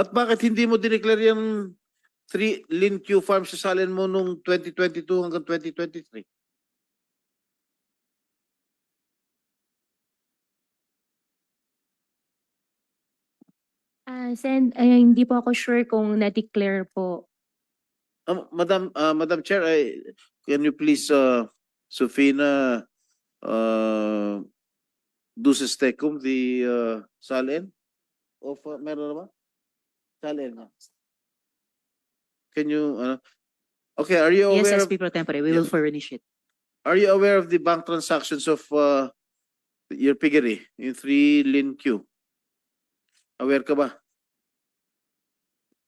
At bakit hindi mo dineclare yung 3 Lin Q Farm sa salin mo nung 2022 hanggang 2023? Ah, Sen, ay, hindi po ako sure kung na-declare po. Um, Madam, uh, Madam Chair, I, can you please, uh, Sofina, uh, Duces Tecum, the, uh, salin? Of, uh, meron na ba? Salin. Can you, uh, okay, are you Yes, aware of, SP Pro Tempore, we will furnish it. are you aware of the bank transactions of, uh, your piggery, in 3 Lin Q? Aware ka ba?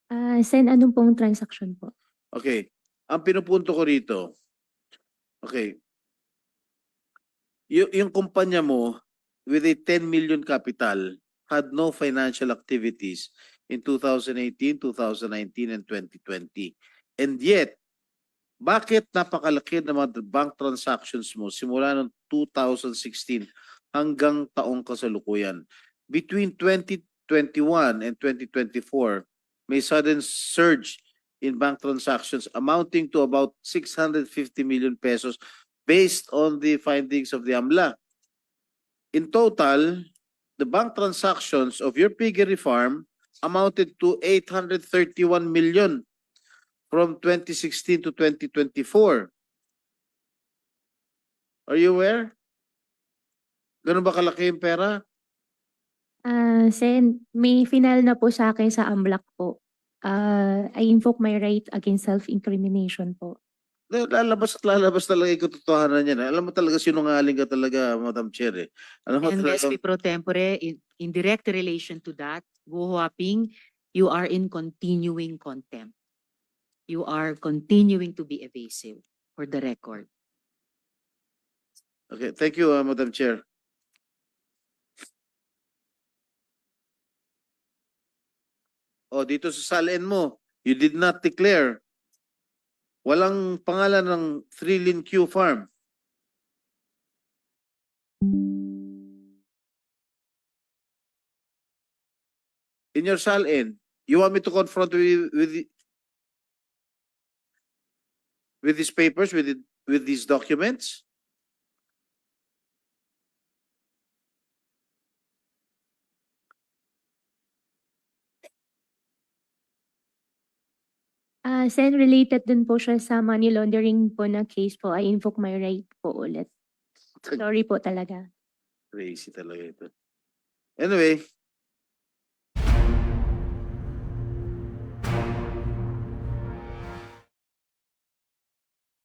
Ah, Sen, anong pong transaction po? Okay. Ang pinupunto ko rito, okay, y- yung kumpanya mo with a 10 million capital had no financial activities in 2018, 2019, and 2020. And yet, bakit napakalaki ng mga bank transactions mo simula noong 2016 hanggang taong kasalukuyan? Between 2021 and 2024, may sudden surge in bank transactions amounting to about 650 million pesos based on the findings of the AMLA. In total, the bank transactions of your piggery farm amounted to 831 million from 2016 to 2024. Are you aware? Ganun ba kalaki yung pera? Ah, Sen, may final na po sa akin sa AMLAC po. Ah, I invoke my right against self-incrimination po. Lalabas at lalabas talaga yung katotohanan yan. eh. Alam mo talaga sinungaling ka talaga, Madam Chair. Eh. Alam mo And talaga, SP Pro Tempore, in, in direct relation to that, Guo Huaping, you are in continuing contempt. You are continuing to be evasive for the record. Okay, thank you, uh, Madam Chair. Oh, dito sa salin mo, you did not declare. Walang pangalan ng Thrillin Q Farm. In your salin, you want me to confront with with with these papers, with the- with these documents? Ah, Sen, related din po siya sa money laundering po na case po. I invoke my right po ulit. Sorry po talaga. Crazy talaga ito. Anyway,